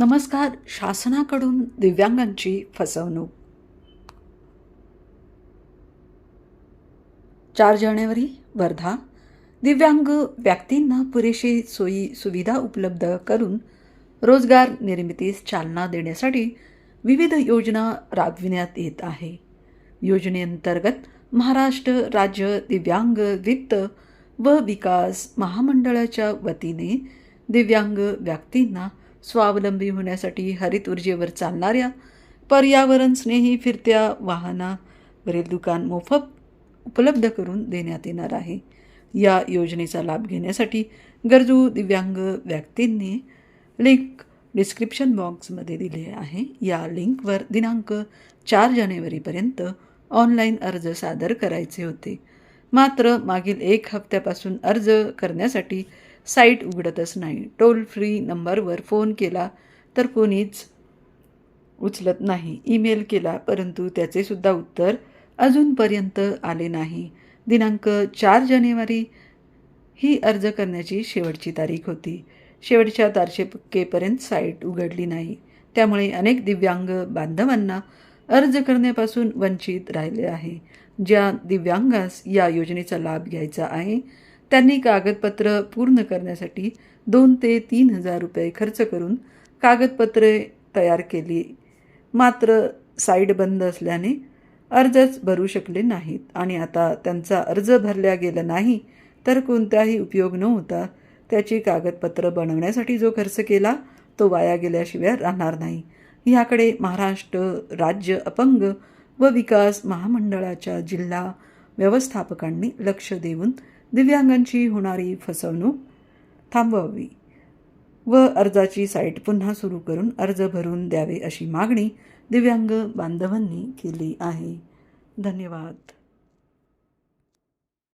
नमस्कार. शासनाकडून दिव्यांगांची फसवणूक. चार जानेवारी वर्धा. दिव्यांग व्यक्तींना पुरेशी सोयी सुविधा उपलब्ध करून रोजगार निर्मितीस चालना देण्यासाठी विविध योजना राबविण्यात येत आहे. योजनेअंतर्गत महाराष्ट्र राज्य दिव्यांग वित्त व विकास महामंडळाच्या वतीने दिव्यांग व्यक्तींना स्वावलंबी होण्यासाठी हरित ऊर्जेवर चालणाऱ्या पर्यावरण स्नेही फिरत्या वाहनावरील दुकान मोफत उपलब्ध करून देण्यात येणार आहे. या योजनेचा लाभ घेण्यासाठी गरजू दिव्यांग व्यक्तींनी लिंक डिस्क्रिप्शन बॉक्समध्ये दिले आहे. या लिंकवर दिनांक चार जानेवारीपर्यंत ऑनलाईन अर्ज सादर करायचे होते. मात्र मागील एक हप्त्यापासून अर्ज करण्यासाठी साईट उघडतच नाही. टोल फ्री नंबरवर फोन केला तर कोणीच उचलत नाही. ईमेल केला परंतु त्याचेसुद्धा उत्तर अजूनपर्यंत आले नाही. दिनांक चार जानेवारी ही अर्ज करण्याची शेवटची तारीख होती. शेवटच्या तारखेपर्यंत साईट उघडली नाही. त्यामुळे अनेक दिव्यांग बांधवांना अर्ज करण्यापासून वंचित राहिले आहे. ज्या दिव्यांगास या योजनेचा लाभ घ्यायचा आहे त्यांनी कागदपत्र पूर्ण करण्यासाठी दोन ते तीन हजार रुपये खर्च करून कागदपत्रे तयार केली. मात्र साईट बंद असल्याने अर्जच भरू शकले नाहीत आणि आता त्यांचा अर्ज भरल्या गेला नाही तर कोणताही उपयोग न होता त्याची कागदपत्र बनवण्यासाठी जो खर्च केला तो वाया गेल्याशिवाय राहणार नाही. ह्याकडे महाराष्ट्र राज्य अपंग व विकास महामंडळाच्या जिल्हा व्यवस्थापकांनी लक्ष देऊन दिव्यांगांची होणारी फसवणूक थांबवावी व अर्जाची साईट पुन्हा सुरू करून अर्ज भरून द्यावे अशी मागणी दिव्यांग बांधवांनी केली आहे. धन्यवाद.